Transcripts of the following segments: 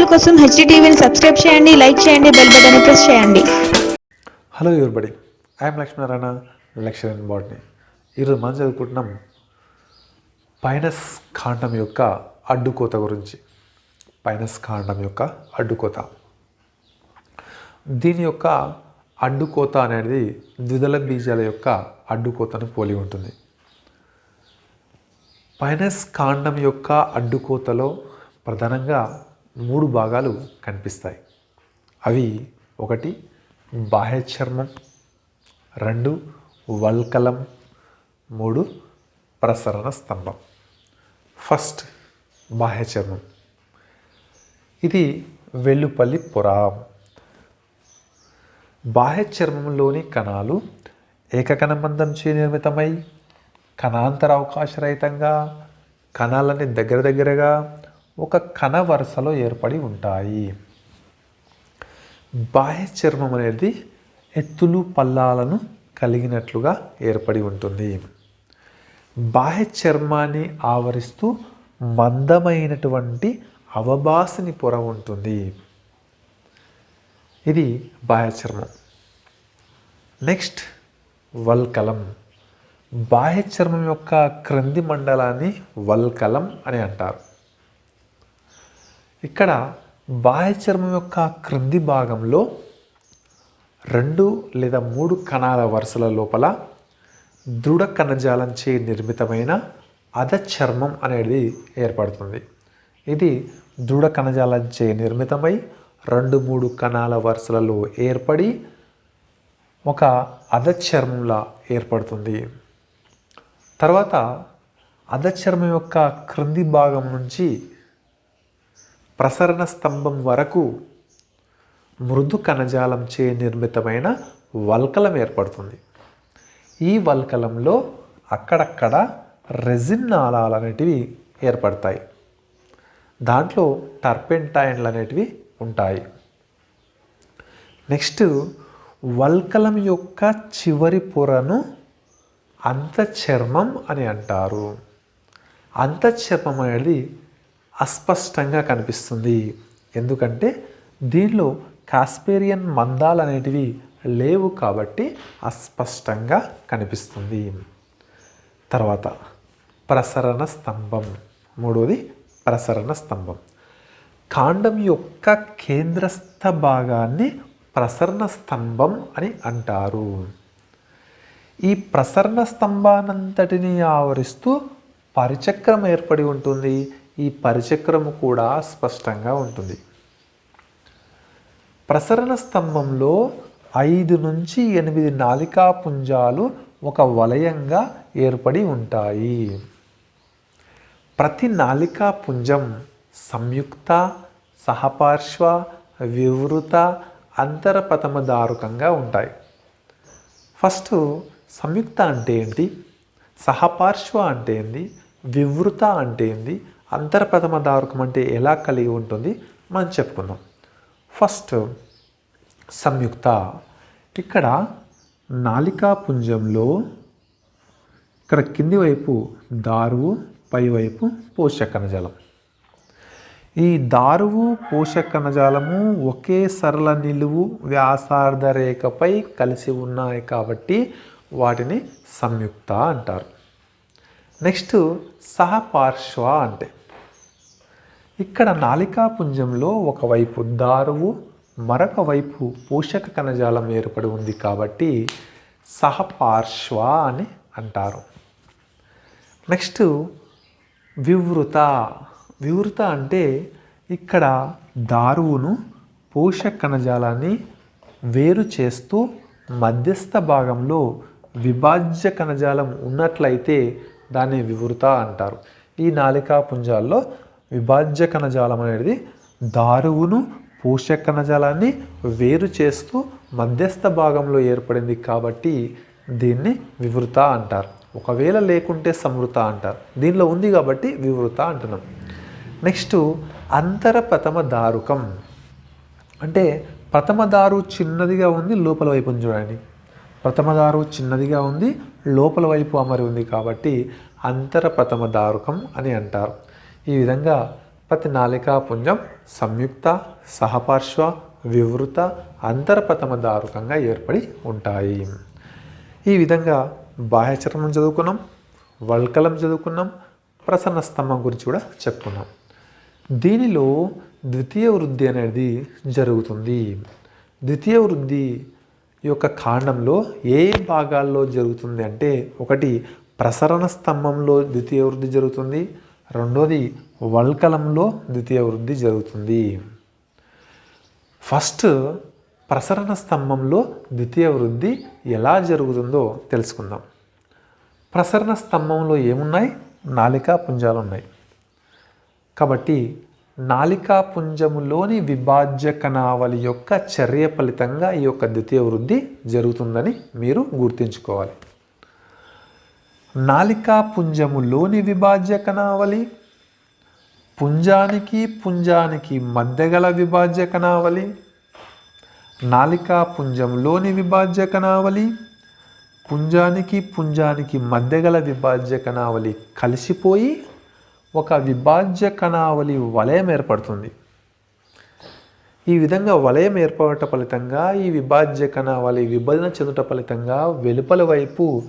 వీడియోల కోసం హెచ్డిటీవీని సబ్స్క్రైబ్ చేయండి లైక్ చేయండి బెల్ బటన్ ప్రెస్ చేయండి. Hello everybody I'm Lakshminarayana lecturer in ఈరోజు మనం చదువుకుంటున్నాం పైనస్ కాండం యొక్క అడ్డుకోత గురించి. పైనస్ కాండం యొక్క అడ్డుకోత. దీని యొక్క అడ్డుకోత అనేది ద్విదళ బీజాల యొక్క అడ్డుకోతను పోలి ఉంటుంది. పైనస్ కాండం యొక్క అడ్డుకోతలో ప్రధానంగా మూడు భాగాలు కనిపిస్తాయి. అవి ఒకటి బాహ్య చర్మం రెండు వల్కలం మూడు ప్రసరణ స్తంభం. ఫస్ట్ బాహ్య చర్మం. ఇది వెల్లుపల్లి పొర బాహ్య చర్మంలోని కణాలు ఏకకణబంధంచే నిర్మితమై కణాంతర అవకాశరహితంగా కణాలని దగ్గర దగ్గరగా ఒక కణ వరుసలో ఏర్పడి ఉంటాయి. బాహ్య చర్మం అనేది ఎత్తులు పల్లాలను కలిగినట్లుగా ఏర్పడి ఉంటుంది. బాహ్య చర్మాన్ని ఆవరిస్తూ మందమైనటువంటి అవబాసిని పొర ఉంటుంది. ఇది బాహ్య చర్మం. నెక్స్ట్ వల్కలం. బాహ్య చర్మం యొక్క క్రింది మండలాన్ని వల్కలం అని అంటారు. ఇక్కడ బాహ్య చర్మం యొక్క క్రింది భాగంలో రెండు లేదా మూడు కణాల వరుసల లోపల దృఢ కణజాలంచే నిర్మితమైన అధ చర్మం అనేది ఏర్పడుతుంది. ఇది దృఢ కణజాలంచే నిర్మితమై రెండు మూడు కణాల వరుసలలో ఏర్పడి ఒక అధచర్మంలా ఏర్పడుతుంది. తర్వాత అధచర్మం యొక్క క్రింది భాగం నుంచి ప్రసరణ స్తంభం వరకు మృదు కణజాలంచే నిర్మితమైన వల్కలం ఏర్పడుతుంది. ఈ వల్కలంలో అక్కడక్కడ రెజిన్ నాళాలు అనేటివి ఏర్పడతాయి. దాంట్లో టర్పెంటైన్లు అనేటివి ఉంటాయి. నెక్స్ట్ వల్కలం యొక్క చివరి పొరను అంతఃచర్మం అని అంటారు. అంతఃచర్మం అనేది అస్పష్టంగా కనిపిస్తుంది. ఎందుకంటే దీనిలో కాస్పేరియన్ మందాలు అనేటివి లేవు కాబట్టి అస్పష్టంగా కనిపిస్తుంది. తర్వాత ప్రసరణ స్తంభం. మూడవది ప్రసరణ స్తంభం. కాండం యొక్క కేంద్రస్థ భాగాన్ని ప్రసరణ స్తంభం అని అంటారు. ఈ ప్రసరణ స్తంభానంతటిని ఆవరిస్తూ పరిచక్రం ఏర్పడి ఉంటుంది. ఈ పరిచక్రము కూడా స్పష్టంగా ఉంటుంది. ప్రసరణ స్తంభంలో ఐదు నుంచి ఎనిమిది నాలికా పుంజాలు ఒక వలయంగా ఏర్పడి ఉంటాయి. ప్రతి నాలికా పుంజం సంయుక్త సహపార్శ్వ వివృత అంతరపథమదారుకంగా ఉంటాయి. ఫస్ట్ సంయుక్త అంటే ఏంటి? సహపార్శ్వ అంటే ఏంది? వివృత అంటే ఏంది? అంతర్ప్రథమ దారుకం అంటే ఎలా కలిగి ఉంటుంది? మనం చెప్పుకుందాం. ఫస్ట్ సంయుక్త. ఇక్కడ నాలికా పుంజంలో ఇక్కడ కింది వైపు దారువు పైవైపు పోషక కణజాలం ఈ దారువు పోషక కణజాలము ఒకే సరళ నిలువు వ్యాసార్థ రేఖపై కలిసి ఉన్నాయి కాబట్టి వాటిని సంయుక్త అంటారు. నెక్స్ట్ సహపార్శ్వ అంటే ఇక్కడ నాలికా పుంజంలో ఒకవైపు దారువు మరొక వైపు పోషక కణజాలం ఏర్పడి ఉంది కాబట్టి సహపార్శ్వ అని అంటారు. నెక్స్ట్ వివృత. వివృత అంటే ఇక్కడ దారువును పోషక కణజాలాన్ని వేరు చేస్తూ మధ్యస్థ భాగంలో విభాజ్య కణజాలం ఉన్నట్లయితే దాన్ని వివృత అంటారు. ఈ నాలికా పుంజాల్లో విభాజ్య కణజాలం అనేది దారువును పోషక కణజాలాన్ని వేరు చేస్తూ మధ్యస్థ భాగంలో ఏర్పడింది కాబట్టి దీన్ని వివృత అంటారు. ఒకవేళ లేకుంటే సమృత అంటారు. దీనిలో ఉంది కాబట్టి వివృత అంటున్నాం. నెక్స్ట్ అంతర ప్రథమ దారుకం. అంటే ప్రథమ దారు చిన్నదిగా ఉంది లోపల వైపు చూడండి. ప్రథమ దారు చిన్నదిగా ఉంది లోపల వైపు అమరి ఉంది కాబట్టి అంతర ప్రథమ దారుకం అని అంటారు. ఈ విధంగా ప్రతి నాలికా పుంజం సంయుక్త సహపార్శ్వ వివృత అంతర్పతమ దారుకంగా ఏర్పడి ఉంటాయి. ఈ విధంగా బాహ్యచర్మం చదువుకున్నాం వల్కలం చదువుకున్నాం ప్రసన్న స్తంభం గురించి కూడా చెప్పుకున్నాం. దీనిలో ద్వితీయ వృద్ధి అనేది జరుగుతుంది. ద్వితీయ వృద్ధి యొక్క కాండంలో ఏ ఏ భాగాల్లో జరుగుతుంది అంటే ఒకటి ప్రసరణ స్తంభంలో ద్వితీయ వృద్ధి జరుగుతుంది రెండోది వల్కలంలో ద్వితీయ వృద్ధి జరుగుతుంది. ఫస్ట్ ప్రసరణ స్తంభంలో ద్వితీయ వృద్ధి ఎలా జరుగుతుందో తెలుసుకుందాం. ప్రసరణ స్తంభంలో ఏమున్నాయి? నాలికా పుంజాలు ఉన్నాయి కాబట్టి నాలికా పుంజములోని విభాజ్య కణావళి యొక్క చర్య ఫలితంగా ఈ యొక్క ద్వితీయ వృద్ధి జరుగుతుందని మీరు గుర్తుంచుకోవాలి. నాలికాపుంజములోని విభాజ్య కణావళి పుంజానికి పుంజానికి మధ్యగల విభాజ్య కణావళి నాలికాపుంజంలోని విభాజ్య కణావళి పుంజానికి పుంజానికి మధ్యగల విభాజ్య కణావళి కలిసిపోయి ఒక విభాజ్య కణావళి వలయం ఏర్పడుతుంది. ఈ విధంగా వలయం ఏర్పడట ఫలితంగా ఈ విభాజ్య కణావళి విభజన చెందుట ఫలితంగా వెలుపల వైపు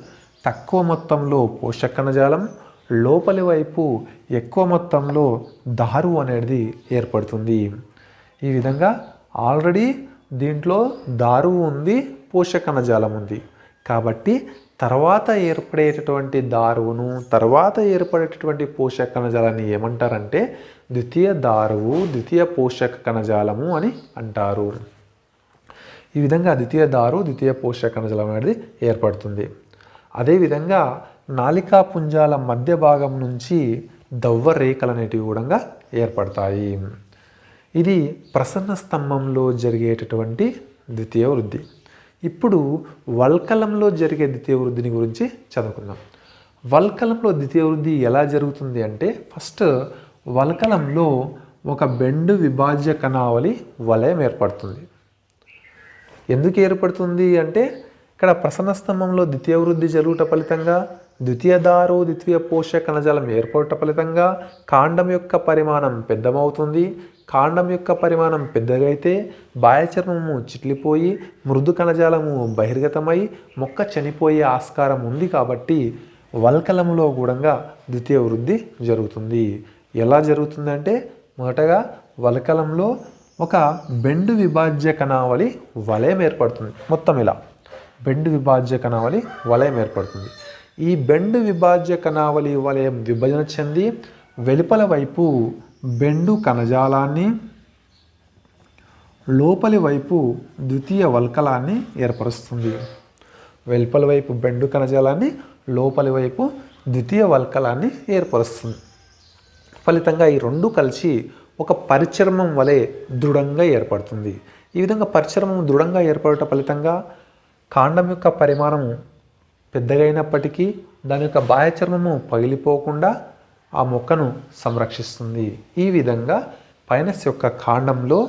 తక్కువ మొత్తంలో పోషక కణజాలం లోపలి వైపు ఎక్కువ మొత్తంలో దారు అనేది ఏర్పడుతుంది. ఈ విధంగా ఆల్రెడీ దీంట్లో దారు ఉంది పోషకణజాలం ఉంది. కాబట్టి తర్వాత ఏర్పడేటటువంటి దారువును తర్వాత ఏర్పడేటటువంటి పోషక కణజాలాన్ని ఏమంటారంటే ద్వితీయ దారువు ద్వితీయ పోషక కణజాలము అని అంటారు. ఈ విధంగా ద్వితీయ దారు ద్వితీయ పోషక కణజాలం అనేది ఏర్పడుతుంది. అదేవిధంగా నాలికా పుంజాల మధ్య భాగం నుంచి దవ్వ రేఖలు అనేటివి కూడా ఏర్పడతాయి. ఇది ప్రసన్న స్తంభంలో జరిగేటటువంటి ద్వితీయ వృద్ధి. ఇప్పుడు వల్కలంలో జరిగే ద్వితీయ వృద్ధిని గురించి చదువుకుందాం. వల్కలంలో ద్వితీయ వృద్ధి ఎలా జరుగుతుంది అంటే ఫస్ట్ వల్కలంలో ఒక బెండు విభాజ్య కణావళి వలయం ఏర్పడుతుంది. ఎందుకు ఏర్పడుతుంది అంటే ఇక్కడ ప్రసన్న స్తంభంలో ద్వితీయ వృద్ధి జరుగుట ఫలితంగా ద్వితీయ దారు ద్వితీయ పోషక కణజాలం ఏర్పడట ఫలితంగా కాండం యొక్క పరిమాణం పెద్దమవుతుంది. కాండం యొక్క పరిమాణం పెద్దగైతే బాయచర్మము చిట్లిపోయి మృదు కణజాలము బహిర్గతమై మొక్క చనిపోయే ఆస్కారం ఉంది కాబట్టి వల్కలములో కూడా ద్వితీయ వృద్ధి జరుగుతుంది. ఎలా జరుగుతుందంటే మొదటగా వల్కలంలో ఒక బెండు విభాజ్య కణావళి వలయం ఏర్పడుతుంది. మొత్తం ఇలా. బెండు విభాజ్య కణావళి వలయం ఏర్పడుతుంది. ఈ బెండు విభాజ్య కణావళి వలయం విభజన చెంది వెలుపల వైపు బెండు కణజాలాన్ని లోపలి వైపు ద్వితీయ వల్కలాన్ని ఏర్పరుస్తుంది. వెలుపల వైపు బెండు కణజాలాన్ని లోపలి వైపు ద్వితీయ వల్కలాన్ని ఏర్పరుస్తుంది. ఫలితంగా ఈ రెండు కలిసి ఒక పరిచర్మం వలె దృఢంగా ఏర్పడుతుంది. ఈ విధంగా పరిచర్మం దృఢంగా ఏర్పడట ఫలితంగా కాండం యొక్క పరిమాణం పెద్దగైనప్పటికీ దాని యొక్క బాహ్య చర్మము పగిలిపోకుండా ఆ మొక్కను సంరక్షిస్తుంది. ఈ విధంగా పైనస్ యొక్క కాండంలో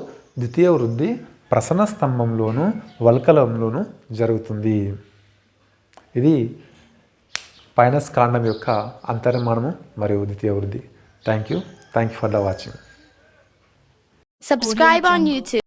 ద్వితీయ వృద్ధి ప్రసన్న స్తంభంలోను వల్కలంలోను జరుగుతుంది. ఇది పైనస్ కాండం యొక్క అంతర్మానము మరియు ద్వితీయ వృద్ధి. Thank you thank you for the watching subscribe on YouTube